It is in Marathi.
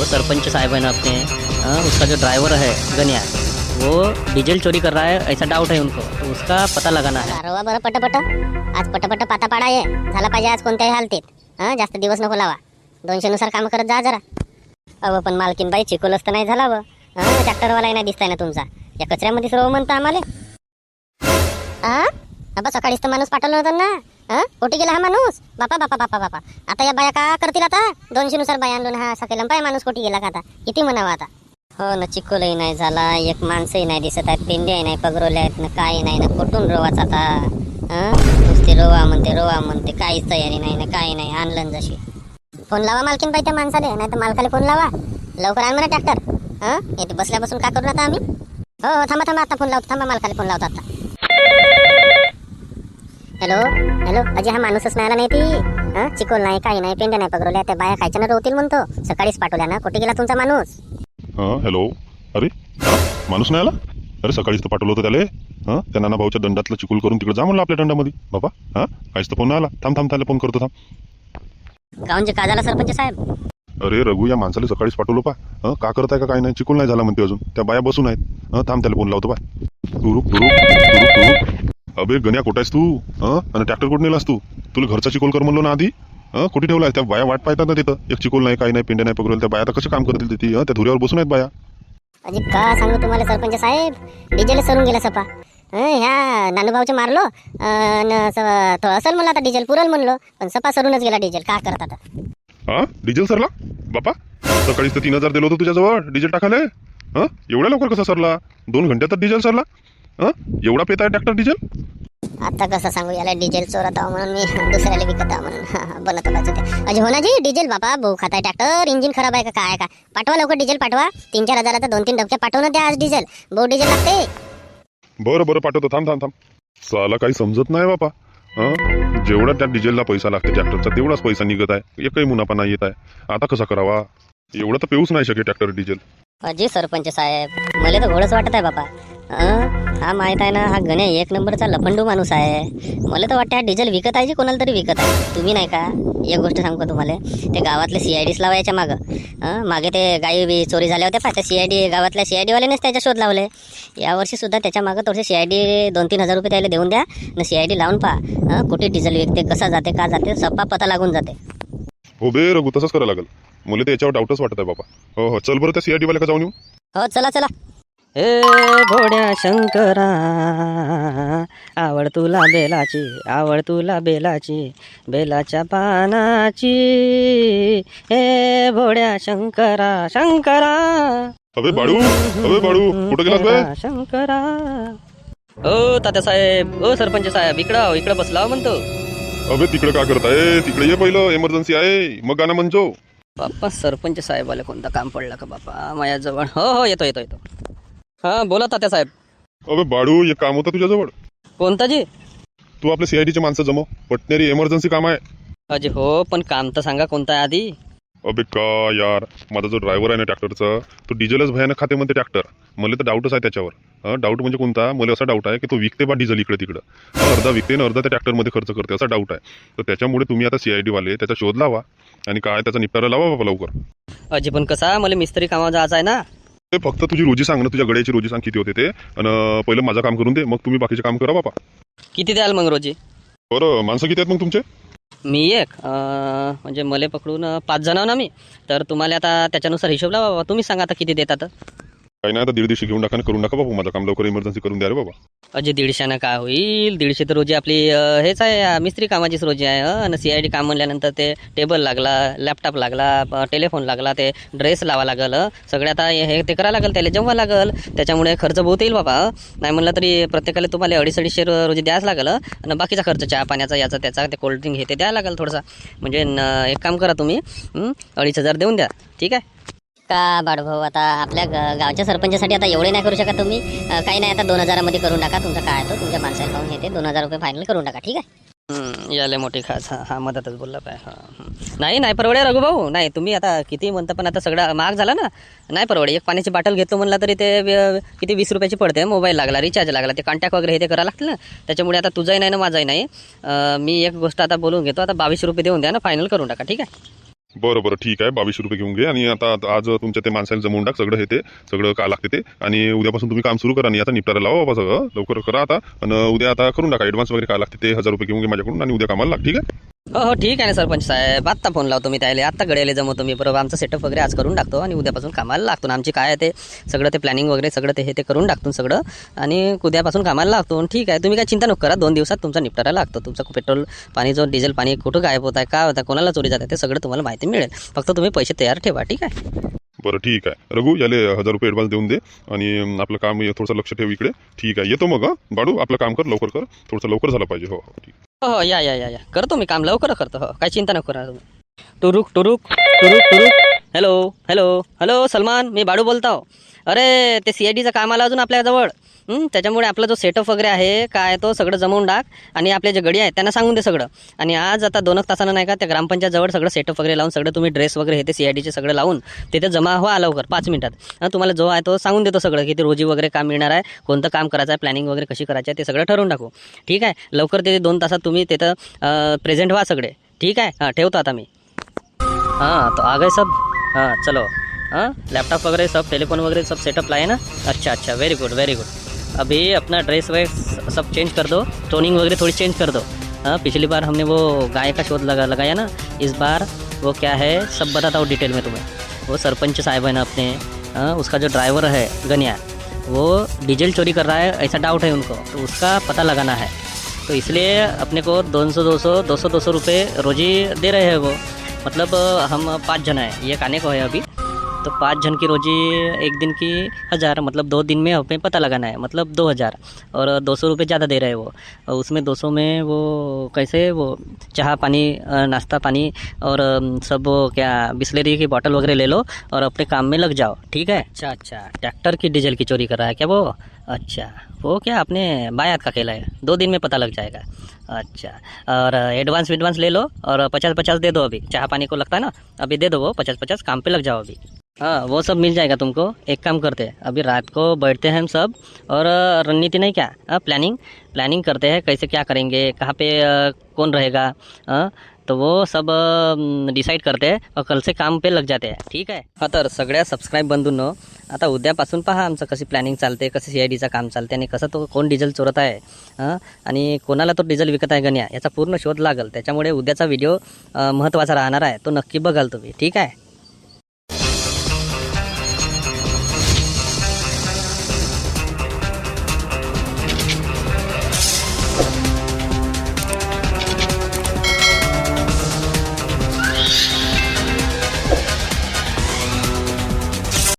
वो सरपंच साहब है ना अपने आ, उसका जो ड्राइवर है गनिया वो डीजल चोरी कर रहा है ऐसा डाउट है उनको। तो उसका पता लगाना है। वा बरं पटपट। आज पटपट पाता पाडा ये। झाला पाहिजे आज कोणत्याही हालतीत। हां जास्त दिवस नको लावा। दोनशेनुसार काम करत जा जरा। अव पण मालकीन बाई चिकोलच तर नाही झाला व. हां ट्रॅक्टरवाला नाही दिसताय ना तुमचा. या कचऱ्यामध्ये सर्व म्हणता आम्हाला. हां बाबा सकाळीच तर माणूस पाठवलं होतं ना. हां कुठे गेला हा माणूस? बापा बापा बापा बापा. आता या बाया का करतील आता? दोनशे नुसार बाया आणून हा असा केला पाय माणूस कुठे गेला का आता? किती म्हणावा आता? हो ना चिकोलही नाही झाला एक माणसंही नाही दिसत आहेत पेंड्याही नाही पगरोल्या आहेत ना काही नाही ना कुठून रोवाच आता? नुसते रोवा म्हणते रोवा म्हणते काहीच तयारी नाही ना काही नाही आणलं जशी. फोन लावा मालकीन बाई त्या माणसाले नाही तर मालकाला फोन लावा. लवकर आण म्हणा ट्रॅक्टर. हां येते बसल्यापासून का करू आता आम्ही? हो हो थांबा थांबा आता फोन लावतो थांबा मालकाला फोन लावतो आता. हॅलो हॅलो अजय हा माणूसच नाही आला नाही ती? हां? चिकोल नाही काही नाही पेंड्या नाही पगरवल्या त्या बाया खायच्या ना रोवतील म्हणतो. सकाळीच पाठवल्या ना कुठे गेला तुमचा माणूस? हां हॅलो अरे हा? माणूस नाही आला? अरे सकाळीच तर पाठवलं होतं त्याला. हां? त्या नाना भाऊच्या दंडातलं चिकूल करून तिकडे जा म्हणलं आपल्या दंडामध्ये. बाबा हां? काहीच तर फोन नाही आला. थांब थांब त्याला फोन करतो थांब. गावचे का झाला सरपंच साहेब? अरे रघु या माणसाला सकाळीच पाठवलं पा. हं? का करताय का काय नाही? चिकूल नाही झाला म्हणते अजून. त्या बाया बसून आहेत. हं? थांब त्याला फोन लावतो पा. तुरुक तुरुक तुरुक तुरुक अबे गण्या कुठं आहेस तू? हं? आणि ट्रॅक्टर कुठे नेलास तू? तुला घरचा चिकोल कर म्हणलो ना आधी. कुठे ठेवलाय त्या बाया वाट पाहतात ना तिथं. एक चिकोल नाही काही नाही पेंड्या नाही पकडलं त्या बाया आता कसं काम करतील तिथे? हं? त्या धुऱ्यावर बसून आहेत बाया. अजी का सांगू तुम्हाला सरपंच साहेब? डिझेल सरून गेला सपा. हं, ह्या नानूभाऊचे मारलो. तो असेल म्हणलं आता डिझेल पुरल म्हणलो. पण सपा सरूनच गेला डिझेल. का करत आता? हा? डिझेल सरला? बापा सकाळीच तर तीन हजार दिलं होतं तुझ्याजवळ डिझेल टाकायला. हा? एवढ्या लवकर कसा सरला? दोन घंट्यातच डिझेल सरला. हा? एवढा पेत आहे ट्रॅक्टर डिझेल आता कसं सांगू याला डिझेल चोरत आहो म्हणून मी दुसऱ्याला विकत आहो म्हणून. हा, हा, पाहिजे ते हो ना जी डिझेल बाबा भाऊ खाताय ट्रॅक्टर इंजिन खराब आहे का काय का? पाठवा लवकर डिझेल पाठवा. तीन चार हजाराचा दोन तीन डबक्या पाठवून द्या आज डिझेल भाऊ डिझेल लागते. बरं बरं पाठवतो. थांब थांब थांब. साला काही समजत नाही बापा. हा? जेवढा त्या डिझेलला पैसा लागते ट्रॅक्टरचा तेवढाच पैसा निघत आहे. एकही मुनाफा नाही येत आहे. आता कसा करावा? एवढं तर पेऊच नाही शके ट्रॅक्टर डिझेल अजी सरपंच साहेब मला तर घोडच वाटत आहे बापा. हा? माहीत आहे ना हा गणे एक नंबरचा लफंडू माणूस आहे. मला तर वाटतं हा डिझेल विकत आहे जी कोणाला तरी विकत आहे. तुम्ही नाही का? एक गोष्ट सांगू का तुम्हाला? ते गावातले सी आय डीस लावायच्या मागं. मागे ते गायी बी चोरी झाल्या होत्या पहा त्या सी आय डी गावातल्या सी आय डीवाल्यानेच त्याच्या शोध लावले. यावर्षी सुद्धा त्याच्या मागं थोडेसे सी आय डी दोन तीन हजार रुपये त्याला देऊन द्या. आणि सी आय डी लावून पहा. कुठे डिझेल विकते कसा जाते का जाते सप्पा पता लागून जाते. हो बे रघु तसंच करायला लागेल. मला तर याच्यावर डाऊटच वाटत आहे बाबा. हो हो. चल बरं त्या सीआरटी वाल्या का जाऊन येऊ? हो चला चला. ए भोड्या शंकरा आवड तुला बेलाची आवड तुला बेलाची बेलाच्या पानाची. हे भोड्या शंकरा शंकरा. अबे बाळू अबे बाळू कुठं गेलास बे? शंकरा. ओ तात्या साहेब ओ सरपंच साहेब इकडं इकडं बसला म्हणतो. अबे तिकडे का करताय? तिकडे ये पहिलं एमर्जन्सी आहे. मग गाणं म्हणजो. बाप्पा सरपंच साहेबाला कोणतं काम पडलं का बाप्पा? माझ्याजवळ हो हो येतो येतो येतो. हां बोला तात्या साहेब. अबे बाळू एक काम होतं तुझ्याजवळ. कोणता जी? तू आपल्या सीआयटीचे माणसं जमव. पटणारी एमर्जन्सी काम आहे. अजे हो पण काम तर सांगा कोणतं आहे आधी? अबे का यार माझा जो ड्रायव्हर आहे ना ट्रॅक्टरचा तो डिझेलच भयानक खाते म्हणते ट्रॅक्टर मला तर डाऊटच आहे त्याच्यावर. डाऊट म्हणजे कोणता? मला असा डाऊट आहे की तो विकते बा डिझेल इकडे तिकडं. हं, अर्धा विकते ना अर्धा त्या ट्रॅक्टरमध्ये खर्च करते असा डाऊट आहे. तर त्याच्यामुळे तुम्ही आता सीआयडी वाले त्याचा शोध लावा आणि काय त्याचा निपटारा लावा बाबा लवकर. अजे पण कसा? मला मिस्त्री कामावर जायचं आहे ना. ते फक्त तुझी रोजी सांग ना तुझ्या गड्याची रोजी सांग किती होते ते. आणि पहिलं माझं काम करून दे मग तुम्ही बाकीचे काम करा बाबा किती द्याल मग रोजी? बरं माणसं किती आहेत मग तुमचे? मी एक. अं, म्हणजे मले पकडून अं, पाच जण आहो ना मी. तर तुम्हाला आता त्याच्यानुसार हिशोब लावा बाबा. तुम्ही सांगा आता किती देतात. काही नाही आता दीड दिवशी घेऊन टाका आणि करून टाका बाबा माझं काम लवकर इमर्जन्सी करून द्या रे बाबा अजे दीडशेनं काय होईल दीडशे तर रोजी आपली अं, हेच आहे अं, मिस्त्री कामाचीच रोजी आहे अं, आणि सी आय डी काम म्हणल्यानंतर ते टेबल लागला लॅपटॉप लागला टेलिफोन लागला ते ड्रेस लावा लागल अं. सगळे आता हे हे ते करावं लागेल त्याला जेव्हा लागल त्याच्यामुळे खर्च बहुत येईल बाबा अं. नाही म्हणलं तरी प्रत्येकाला तुम्हाला अडीच अडीचशे रो- रोजी द्यायच लागल अं. आणि बाकीचा खर्च चहा पाण्याचा याचा त्याचा ते कोल्ड्रिंक हे ते द्यायला लागेल थोडासा म्हणजे न- एक काम करा तुम्ही हं? अडीच हजार देऊन द्या ठीक आहे का बाळभाऊ? आता आपल्या गावच्या सरपंचासाठी आता एवढे नाही करू शकत तुम्ही. काही नाही आता दोन हजारामध्ये करून टाका. तुमचा काय तो? तुमच्या माणसाला पाहून येते दोन हजार रुपये फायनल करून टाका. ठीक आहे? याले मोठी खास. हा हा मदतच बोलला पाय. नाही नाही परवडे रघुभाऊ. नाही तुम्ही आता किती म्हणता पण आता सगळा महाग झाला ना. नाही परवडे. एक पाण्याची बाटल घेतो म्हणला तरी ते किती वीस रुपयाची पडते मोबाईल लागला रिचार्ज लागला. ते कॉन्टॅक्ट वगैरे हे ते करावं लागतं ना. त्याच्यामुळे आता तुझंही नाही ना माझाही नाही. मी एक गोष्ट आता बोलून घेतो. आता बावीस रुपये देऊन द्या ना फायनल करून टाका. ठीक आहे? बरं बरं ठीक आहे. बावीसशे रुपये घेऊन घे आणि आता आज तुमच्या ते माणसाला जमवून टाक सगळं हे ते सगळं का लागते ते. आणि उद्यापासून तुम्ही काम सुरू करा आणि आता निपटारा लावा बाबा सगळं. लवकर करा आता. आणि उद्या आता करून टाका. ॲडव्हान्स वगैरे काय लागते ते हजार रुपये घेऊन घे माझ्याकडून आणि उद्या कामाला लाग ठीक आहे? हो हो ठीक आहे ना सरपंच साहेब. आत्ता फोन लावतो मी त्याला. आत्ता गड्याला जमवतो मी. बरोबर आमचं सेटअप वगैरे आज करून टाकतो आणि उद्यापासून कामाला लागतो. आणि आमची काय आहे ते सगळं ते प्लॅनिंग वगैरे सगळं ते हे ते करून टाकतो सगळं. आणि उद्यापासून कामाला लागतो. आणि ठीक आहे तुम्ही काय चिंता नको करा. दोन दिवसात तुमचा निपटारा लागतो. तुमचं पेट्रोल पाणी जो डिझेल पाणी कुठं गायब होत आहे काय होता कोणाला चोरी जात आहे ते सगळं तुम्हाला माहिती मिळेल. फक्त तुम्ही पैसे तयार ठेवा ठीक आहे? बरं ठीक आहे. रघु याले हजार रुपये ॲडव्हान्स देऊन दे आणि आपलं काम थोडंसं लक्ष ठेव इकडे. ठीक आहे. येतो मग हं? बाडू आपलं काम कर लवकर कर. थोडंसं लवकर झालं पाहिजे. हो हो ठीक. हो हो या या या या. करतो मी काम. लवकर करतो. हो, हो. काय चिंता नको करा तुम्ही टुरुक टुरुक टुरुक टुरुक. हॅलो हॅलो हॅलो सलमान मी बाडू बोलतो. अरे ते सी आय डीचं काम आलं अजून आपल्याजवळ त्याच्यामुळे आपला जो सेटअप वगैरे आहे काय तो सगळं जमवून टाक. आणि आपले जे गडी आहेत त्यांना सांगून दे सगळं. आणि आज आता दोन तासानं नाही का त्या ग्रामपंचायतजवळ सगळं सेटअप वगैरे लावून सगळं तुम्ही ड्रेस वगैरे हे ते सी आय डीचे सगळं लावून तिथे जमा व्हा लवकर पाच मिनिटात. तुम्हाला जो आहे तो सांगून देतो सगळं की ते रोजी वगैरे काम मिळणार आहे कोणतं काम करायचं आहे प्लॅनिंग वगैरे कशी करायची आहे ते सगळं ठरवून टाकू. ठीक आहे? लवकर ते दोन तासात तुम्ही तिथं प्रेझेंट व्हा सगळे. ठीक आहे? हां ठेवतो आता मी. हां तो आ गए सब. हां चलो. हां लॅपटॉप वगैरे सब टेलिफोन वगैरे सब सेटअप लाए ना? अच्छा अच्छा. व्हेरी गुड व्हेरी गुड अभी अपना ड्रेस वेस सब चेंज कर दो टोनिंग वगैरह थोड़ी चेंज कर दो। हाँ पिछली बार हमने वो गाय का शोध लगा, लगाया ना, इस बार वो क्या है, सब बताता हूँ डिटेल में तुम्हें। वो सरपंच साहब है ना अपने हाँ उसका जो ड्राइवर है, गनिया, वो डीजल चोरी कर रहा है, ऐसा डाउट है उनको तो उसका पता लगाना है। तो इसलिए अपने को दो सौ दो सौ दो सौ दो सौ रुपये रोजी दे रहे हैं वो। मतलब हम पाँच जन है, ये खाने को है अभी। तो पाँच जन की रोजी एक दिन की हज़ार मतलब दो दिन में हमें पता लगाना है मतलब दो हज़ार। और दो सौ रुपये ज़्यादा दे रहे हैं वो। और उसमें दो सौ में वो कैसे वो चाह पानी नाश्ता पानी और सब वो क्या बिस्लरी की बॉटल वगैरह ले लो और अपने काम में लग जाओ ठीक है? अच्छा अच्छा। ट्रैक्टर की डीजल की चोरी कर रहा है क्या वो? अच्छा वो क्या अपने बायात का खेला है? दो दिन में पता लग जाएगा। अच्छा और एडवांस एडवांस ले लो और पचास पचास दे दो अभी। चाह पानी को लगता है ना? अभी दे दो वो पचास पचास काम पे लग जाओ अभी। हाँ वो सब मिल जाएगा तुमको। एक काम करते हैं अभी रात को बैठते हैं हम सब और रणनीति नहीं क्या? आ, प्लानिंग प्लानिंग करते हैं कैसे क्या करेंगे कहाँ पे आ, कौन रहेगा तो वो सब डिसाईड करते हैं और कल से काम पे लग जाते हैं ठीक आहे हा तर सगळ्या सबस्क्राईब बंधून आता उद्यापासून पहा आमचं कशी प्लॅनिंग चालते कसं सी आय डीचं काम चालते आणि कसं तो कोण डिझेल चोरत आहे हां आणि कोणाला तो डिझेल विकत आहे गण्या याचा पूर्ण शोध लागेल. त्याच्यामुळे उद्याचा व्हिडिओ महत्त्वाचा राहणार आहे तो नक्की बघाल तुम्ही ठीक आहे?